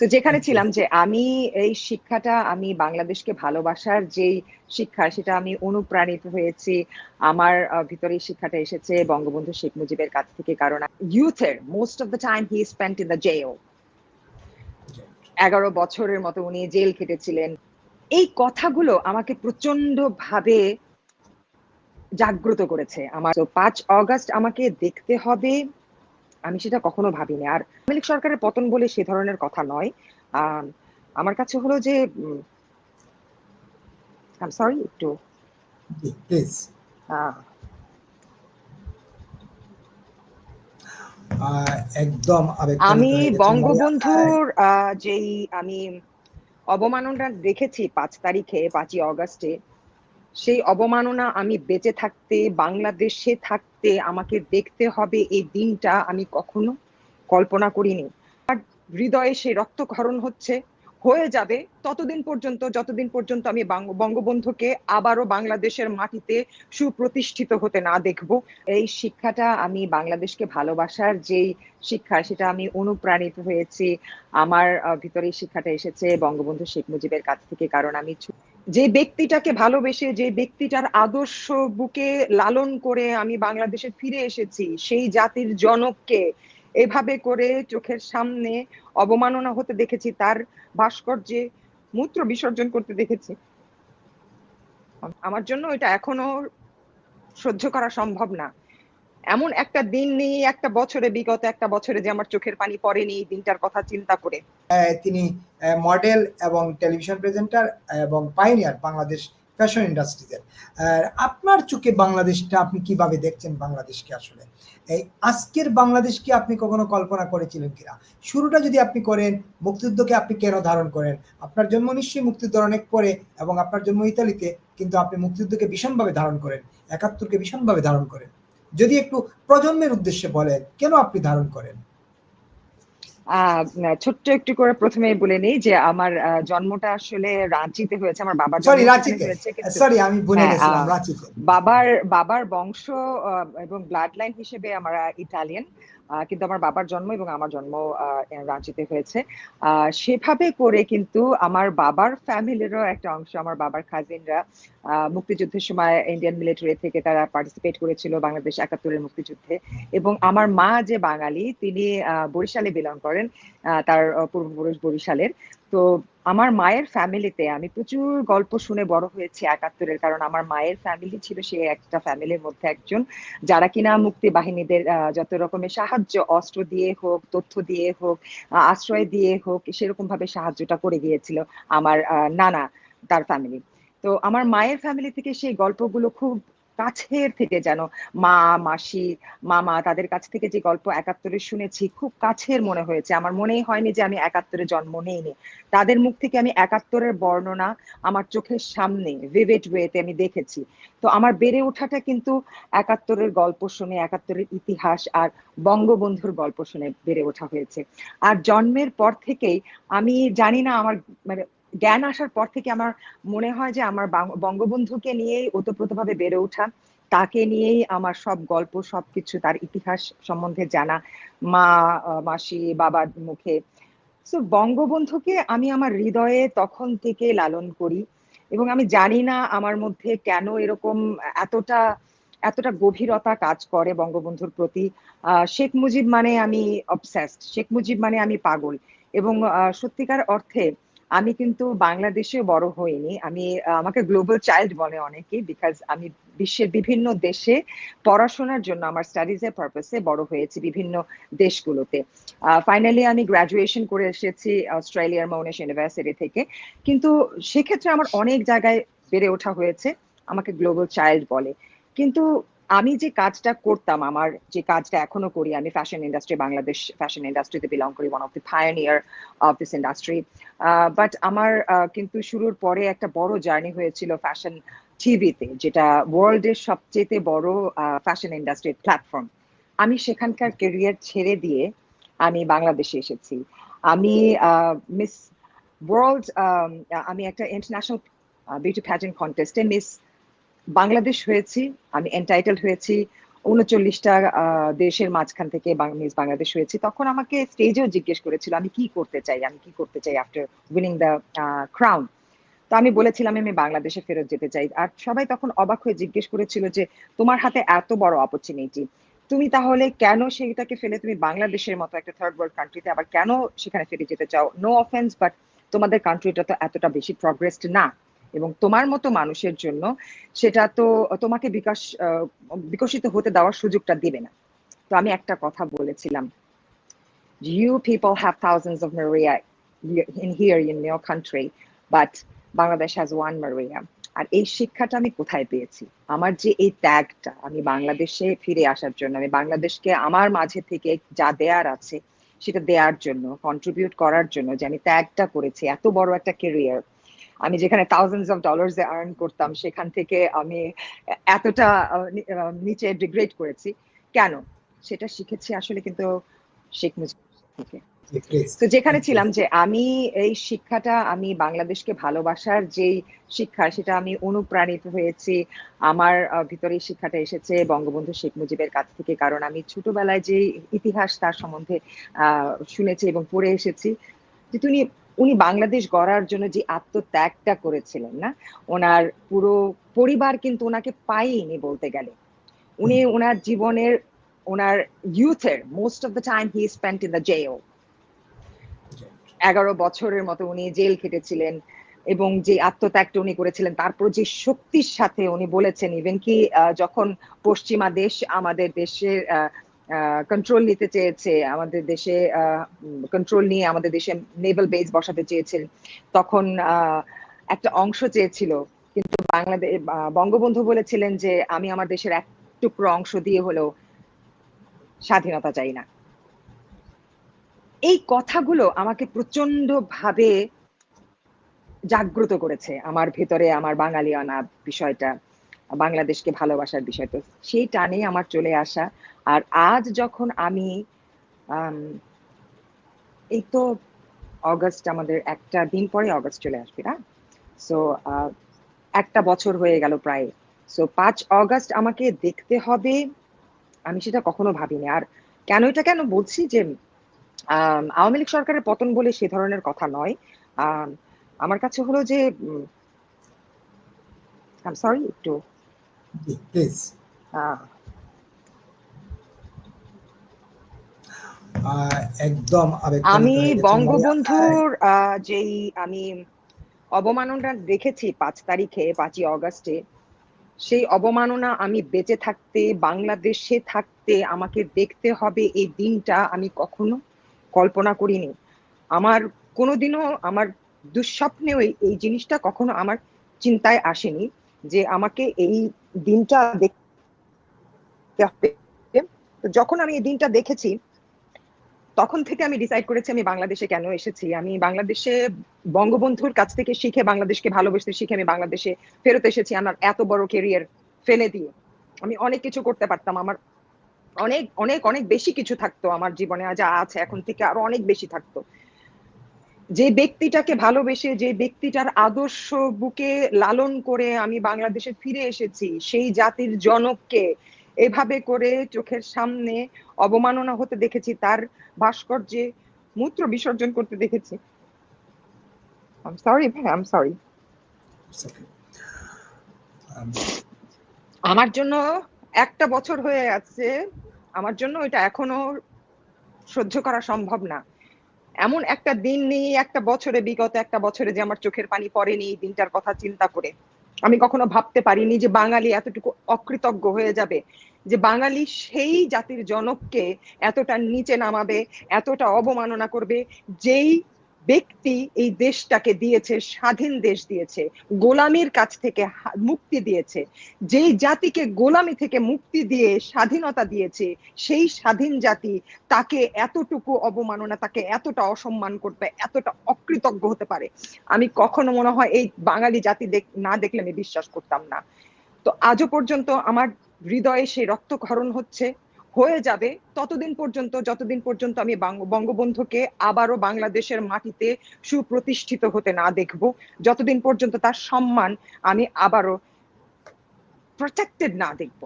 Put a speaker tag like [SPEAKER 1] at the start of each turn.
[SPEAKER 1] তো যেখানে ছিলাম যে আমি এই শিক্ষাটা আমি বাংলাদেশকে ভালোবাসার যেই শিক্ষা সেটা আমি অনুপ্রাণিত হয়েছি আমার ভিতরে শিক্ষাটা এসেছে বঙ্গবন্ধু শেখ মুজিবের কাছ থেকে কারণ ইউথের most of the time he spent in the jail এগারো বছরের মতো উনি জেল খেটেছিলেন। এই কথাগুলো আমাকে প্রচণ্ড ভাবে জাগ্রত করেছে। আমার তো পাঁচ অগাস্ট আমাকে দেখতে হবে। আমি সেটা কখনো ভাবিনি। আর আওয়ামী লীগ সরকারের পতন বলে সে ধরনের কথা নয়। আমার কাছে হলো যে সরি একটু
[SPEAKER 2] একদম
[SPEAKER 1] আমি বঙ্গবন্ধুর যেই আমি অবমাননা দেখেছি পাঁচ তারিখে পাঁচই অগস্টে সেই অবমাননা আমি বেঁচে থাকতে, বাংলাদেশে থাকতে আমাকে দেখতে হবে এই দিনটা আমি কখনো কল্পনা করিনি। আর হৃদয়ে সেই রক্তক্ষরণ হচ্ছে, হয়ে যাবে ততদিন পর্যন্ত, যতদিন পর্যন্ত আমি বঙ্গবন্ধুকে আবারও বাংলাদেশের মাটিতে সুপ্রতিষ্ঠিত হতে না দেখব। এই শিক্ষাটা আমি বাংলাদেশকে ভালোবাসার যেই শিক্ষা, সেটা আমি অনুপ্রাণিত হয়েছি। আমার ভিতরে শিক্ষাটা এসেছে বঙ্গবন্ধু শেখ মুজিবের কাছ থেকে, কারণ আমি যে ব্যক্তিটাকে ভালোবেসে, যে ব্যক্তিটার আদর্শ বুকে লালন করে আমি বাংলাদেশে ফিরে এসেছি, সেই জাতির জনককে এভাবে করে চোখের সামনে অবমাননা হতে দেখেছি, তার ভাস্কর্যে মূত্র বিসর্জন করতে দেখেছি। আমার জন্য এটা এখনও সহ্য করা সম্ভব না। এমন একটা দিন নেই একটা বছরে, বিগত একটা বছরে যে আমার চোখের পানি পড়েনি, এই দিনটার কথা চিন্তা করে।
[SPEAKER 2] তিনি মডেল এবং টেলিভিশন প্রেজেন্টার এবং পাইনিয়ার বাংলাদেশ ফ্যাশন ইন্ডাস্ট্রিতে আপনার চোখে বাংলাদেশটা আপনি কীভাবে দেখছেন বাংলাদেশকে আসলে? এই আজকের বাংলাদেশকে আপনি কখনো কল্পনা করেছিলেন কিনা? শুরুটা যদি আপনি করেন, মুক্তিযুদ্ধকে আপনি কেন ধারণ করেন? আপনার জন্ম নিশ্চয়ই মুক্তিযুদ্ধ অনেক পরে এবং আপনার জন্ম ইতালিতে, কিন্তু আপনি মুক্তিযুদ্ধকে ভীষণভাবে ধারণ করেন, একাত্তরকে ভীষণভাবে ধারণ করেন। যদি একটু প্রজন্মের উদ্দেশ্যে বলেন কেন আপনি ধারণ করেন?
[SPEAKER 1] ছোট্ট একটু করে প্রথমে বলে নেই যে আমার জন্মটা আসলে রাঁচিতে হয়েছে আমার বাবার
[SPEAKER 2] সরি রাঁচিতে। সরি আমি ভুলে
[SPEAKER 1] হ্যাঁ,
[SPEAKER 2] গেছিলাম রাঁচিতে।
[SPEAKER 1] বাবার বাবার বংশ এবং ব্লাড লাইন হিসেবে আমরা ইটালিয়ান কিন্তু আমার বাবার জন্ম এবং আমার জন্ম রাঁচিতে হয়েছে। সেভাবে করে কিন্তু আমার বাবার ফ্যামিলিরও একটা অংশ, আমার বাবার কাজিনরা মুক্তিযুদ্ধের সময় ইন্ডিয়ান মিলিটারি থেকে তারা পার্টিসিপেট করেছিল বাংলাদেশ একাত্তরের মুক্তিযুদ্ধে। এবং আমার মা যে বাঙালি, তিনি বরিশালে বিলং করেন তার পূর্বপুরুষ বরিশালের। তো আমার মায়ের ফ্যামিলিতে আমি প্রচুর গল্প শুনে বড় হয়েছি একাত্তরের, কারণ আমার মায়ের ফ্যামিলি ছিল সে একটা ফ্যামিলির মধ্যে একজন, যারা কিনা মুক্তি বাহিনীদের যত রকমের সাহায্য, অস্ত্র দিয়ে হোক, তথ্য দিয়ে হোক আশ্রয় দিয়ে হোক, সেরকম ভাবে সাহায্যটা করে গিয়েছিল আমার নানা, তার ফ্যামিলি তো আমার মায়ের ফ্যামিলি থেকে সেই গল্পগুলো খুব কাছের থেকে যেন মা, মাসি, মামা তাদের কাছ থেকে যে গল্প একাত্তরে শুনেছি, খুব কাছের মনে হয়েছে। আমার মনেই হয়নি যে আমি একাত্তরে জন্ম নেইনি। তাদের মুখ থেকে আমি একাত্তরের বর্ণনা আমার চোখের সামনে ভিভেট ওয়েতে আমি দেখেছি। তো আমার বেড়ে ওঠাটা কিন্তু একাত্তরের গল্প শুনে, একাত্তরের ইতিহাস আর বঙ্গবন্ধুর গল্প শুনে বেড়ে ওঠা হয়েছে। আর জন্মের পর থেকেই আমি জানি না আমার মানে জ্ঞান আসার পর থেকে আমার মনে হয় যে আমার বঙ্গবন্ধুকে নিয়েই ওতপ্রোতভাবে বেড়ে ওঠা, তাকে নিয়েই আমার সব গল্প সবকিছু তার ইতিহাস সম্বন্ধে জানা, মা মাসি, বাবার মুখে। তো বঙ্গবন্ধুকে আমি আমার হৃদয়ে তখন থেকে লালন করি এবং আমি জানি না আমার মধ্যে কেন এরকম এতটা এতটা গভীরতা কাজ করে বঙ্গবন্ধুর প্রতি। শেখ মুজিব মানে আমি অবসেসড শেখ মুজিব মানে আমি পাগল এবং সত্যিকার অর্থে আমি কিন্তু বাংলাদেশে বড় হইনি। আমি, আমাকে গ্লোবাল চাইল্ড বলে অনেকেই বিকজ আমি বিশ্বের বিভিন্ন দেশে পড়াশোনার জন্য, আমার স্টাডিজ এর পারপাসে বড় হয়েছি বিভিন্ন দেশগুলোতে। ফাইনালি আমি গ্রাজুয়েশন করে এসেছি অস্ট্রেলিয়ার মৌনেশ ইউনিভার্সিটি থেকে। কিন্তু সেক্ষেত্রে আমার অনেক জায়গায় বেড়ে ওঠা হয়েছে, আমাকে গ্লোবাল চাইল্ড বলে। কিন্তু আমি যে কাজটা করতাম, আমার যে কাজটা এখনও করি, আমি ফ্যাশন ইন্ডাস্ট্রি বাংলাদেশ ফ্যাশন ইন্ডাস্ট্রিতে বিলং করি one of the pioneer of this industry but আমার কিন্তু শুরুর পরে একটা বড় জার্নি হয়েছিল ফ্যাশন টিভিতে যেটা ওয়ার্ল্ডের সবচেয়ে বড় ফ্যাশন ইন্ডাস্ট্রির প্ল্যাটফর্ম আমি সেখানকার কেরিয়ার ছেড়ে দিয়ে আমি বাংলাদেশে এসেছি। আমি মিস ওয়ার্ল্ড আমি একটা ইন্টারন্যাশনাল বিউটি প্যাজেন্ট কন্টেস্টে মিস বাংলাদেশ হয়েছি, আমি এন্টাইটেল হয়েছি, উনচল্লিশটা দেশের মাঝখান থেকে মিস বাংলাদেশ হয়েছি। তখন আমাকে স্টেজেও জিজ্ঞেস করেছিল, আমি কি করতে চাই? আমি কি করতে চাই আফটার উইনিং দ্য ক্রাউন তো আমি বলেছিলাম, আমি বাংলাদেশে ফেরত যেতে চাই। আর সবাই তখন অবাক হয়ে জিজ্ঞেস করেছিল যে, তোমার হাতে এত বড় অপরচুনিটি তুমি তাহলে কেন সেইটাকে ফেলে? তুমি বাংলাদেশের মতো একটা থার্ড ওয়ার্ল্ড কান্ট্রিতে আবার কেন সেখানে ফিরে যেতে চাও? নো অফেন্স বাট তোমাদের কান্ট্রিটা তো এতটা বেশি প্রগ্রেসড না। এবং তোমার মতো মানুষের জন্য সেটা তো তোমাকে বিকাশ বিকশিত হতে দেওয়ার সুযোগটা দিবে না। তো আমি একটা কথা বলেছিলাম। You people have thousands of Maria in here in your country but Bangladesh has one Maria আর এই শিক্ষাটা আমি কোথায় পেয়েছি? আমার যে এই ত্যাগটা, আমি বাংলাদেশে ফিরে আসার জন্য, আমি বাংলাদেশকে আমার মাঝে থেকে যা দেয়ার আছে, সেটা দেওয়ার জন্য কন্ট্রিবিউট করার জন্য যে আমি ত্যাগটা করেছি, এত বড় একটা কেরিয়ার আমি যেখানে থাউজেন্ডস অফ ডলার্স আর্ন করতাম সেখান থেকে আমি এতটা নিচে ডিগ্রেড করেছি। কেন? সেটা শিখেছি আসলে কিন্তু শেখ মুজিব থেকে। তো যেখানে ছিলাম যে আমি এই শিক্ষাটা আমি বাংলাদেশকে ভালোবাসার যেই শিক্ষা সেটা আমি অনুপ্রাণিত হয়েছি। আমার ভিতরে শিক্ষাটা এসেছে বঙ্গবন্ধু শেখ মুজিবের কাছ থেকে কারণ আমি ছোটবেলায় যে ইতিহাস তার সম্বন্ধে শুনেছি এবং পড়ে এসেছি। যে তুমি উনি বাংলাদেশ গড়ার জন্য যে আত্মত্যাগটা করেছিলেন না ওনার পুরো পরিবার কিন্তু ওনাকে পাইনি বলতে গেলে। উনি ওনার জীবনের ওনার ইউথের most of the time he spent in the jail এগারো বছরের মতো উনি জেল খেটেছিলেন এবং যে আত্মত্যাগটা উনি করেছিলেন তারপর যে শক্তির সাথে উনি বলেছেন ইভেন কি যখন পশ্চিমা দেশ আমাদের দেশের কন্ট্রোল নিতে চেয়েছে আমাদের দেশে কন্ট্রোল নিয়ে আমাদের দেশে নেভাল বেস বসাতে চেয়েছেন তখন একটা অংশ চেয়েছিল। কিন্তু বাংলাদেশ বঙ্গবন্ধু বলেছিলেন যে, আমি আমার দেশের এক টুকরো অংশ দিয়ে হলেও স্বাধীনতা চাই না। এই কথাগুলো আমাকে প্রচণ্ড ভাবে জাগ্রত করেছে আমার ভেতরে, আমার বাঙালিয়ানা বিষয়টা। বাংলাদেশকে ভালোবাসার বিষয়। তো সেই টানে আমার চলে আসা। আর আজ যখন আমি এই তো অগস্ট আমাদের একটা দিন পরে অগস্ট চলে আসবে, না? সো একটা বছর হয়ে গেল প্রায়। সো পাঁচ অগস্ট আমাকে দেখতে হবে, আমি সেটা কখনো ভাবিনি। আর কেন এটা কেন বলছি যে আওয়ামী লীগ সরকারের পতন বলে সে ধরনের কথা নয়। আমার কাছে হলো যে সরি একটু
[SPEAKER 2] একদম
[SPEAKER 1] আমি বঙ্গবন্ধুর যেই আমি অবমাননা দেখেছি পাঁচ তারিখে পাঁচই অগস্টে সেই অবমাননা আমি বেঁচে থাকতে বাংলাদেশে থাকতে আমাকে দেখতে হবে এই দিনটা আমি কখনো কল্পনা করিনি। আমার কোনোদিনও আমার দুঃস্বপ্নেও এই জিনিসটা কখনো আমার চিন্তায় আসেনি যে আমাকে এই দিনটা দেখতে হবে। যখন আমি এই দিনটা দেখেছি, তখন থেকে আমি ডিসাইড করেছি আমি বাংলাদেশে কেন এসেছি। আমি বাংলাদেশে বঙ্গবন্ধুর কাছ থেকে শিখে বাংলাদেশকে ভালোবেসে শিখে আমি বাংলাদেশে ফেরত এসেছি আমার এত বড় কেরিয়ার ফেলে দিয়ে। আমি অনেক কিছু করতে পারতাম, আমার অনেক অনেক অনেক বেশি কিছু থাকতো আমার জীবনে যা আছে, এখন থেকে আরও অনেক বেশি থাকতো। যে ব্যক্তিটাকে ভালোবেসে যে ব্যক্তিটার আদর্শ বুকে লালন করে আমি বাংলাদেশে ফিরে এসেছি সেই জাতির জনককে এভাবে করে চোখের সামনে অবমাননা হতে দেখেছি তার ভাস্কর্যে মূত্র বিসর্জন করতে দেখেছি। সরি ভাই আম সরি আমার জন্য একটা বছর হয়ে আছে আমার জন্য এটা এখনও সহ্য করা সম্ভব না। এমন একটা দিন নেই, একটা বছরে বিগত একটা বছরে যে আমার চোখের পানি পড়েনি এই দিনটার কথা চিন্তা করে। আমি কখনো ভাবতে পারিনি যে বাঙালি এতটুকু অকৃতজ্ঞ হয়ে যাবে, যে বাঙালি সেই জাতির জনককে এতটা নিচে নামাবে, এতটা অবমাননা করবে, যেই ব্যক্তি এই দেশটাকে দিয়েছে, স্বাধীন দেশ দিয়েছে, গোলামির কাছ থেকে মুক্তি দিয়েছে। যেই জাতিকে গোলামি থেকে মুক্তি দিয়ে স্বাধীনতা দিয়েছে, সেই স্বাধীন জাতি তাকে এতটুকু অবমাননা, তাকে এতটা অসম্মান করবে এতটা অকৃতজ্ঞ হতে পারে। আমি কখনো মনে হয় এই বাঙালি জাতি না দেখলে আমি বিশ্বাস করতাম না। তো আজও পর্যন্ত আমার হৃদয়ে সেই রক্তক্ষরণ হচ্ছে। হয়ে যাবে, ততদিন পর্যন্ত, যতদিন পর্যন্ত আমি বঙ্গবন্ধুকে আবারও বাংলাদেশের মাটিতে সুপ্রতিষ্ঠিত হতে না দেখব, যতদিন পর্যন্ত তার সম্মান আমি আবারও প্রোটেক্টেড না দেখব।